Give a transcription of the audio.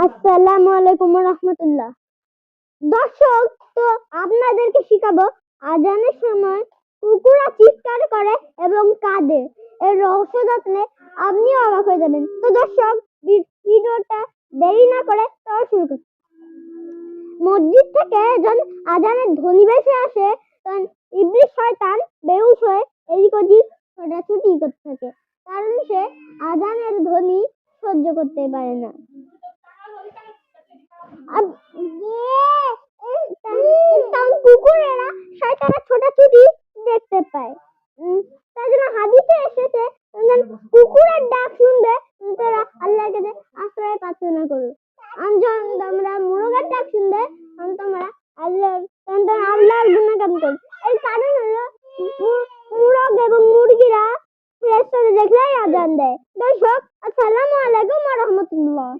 আসসালামু আলাইকুম রহমতুল্লাহ। দর্শক, তো আপনাদেরকে শিখাবো, আজানের সময় কুকুরা চিৎকার করে এবং কাঁদে। এর রহস্য জানলে আপনিও অবাক হয়ে যাবেন। তো দর্শক ভিডিওটা দেরি না করে তাও শুরু করছি। মসজিদ থেকে যখন আজানের ধ্বনি ভেসে আসে, তখন ইবলিশ শয়তান বেহুশ হয়ে এদিক ওদিক ছোটাছুটি করতে থাকে। কারণ সে আজানের ধ্বনি সহ্য করতে পারে না আব- ইয়ে, এই তা- তখন কুকুরেরা শয়তানের ছোটাছুটি দেখতে পায়। তার জন্য হাদিসে এসেছে কুকুরের ডাক শুনবে তারা আল্লাহর কাছে আশ্রয় প্রার্থনা করো আর যখন তোমরা মুরগের ডাক শুনবে, তখন তোমরা আল্লাহর তখন তোমরা আল্লাহর গুণগান করো এর কারণ হলো মুরগ এবং মুরগিরা ফেরেশতাদের দেখলেই আজান দেয়। দর্শক, আসসালামু আলাইকুম ওয়া রাহমাতুল্লাহ।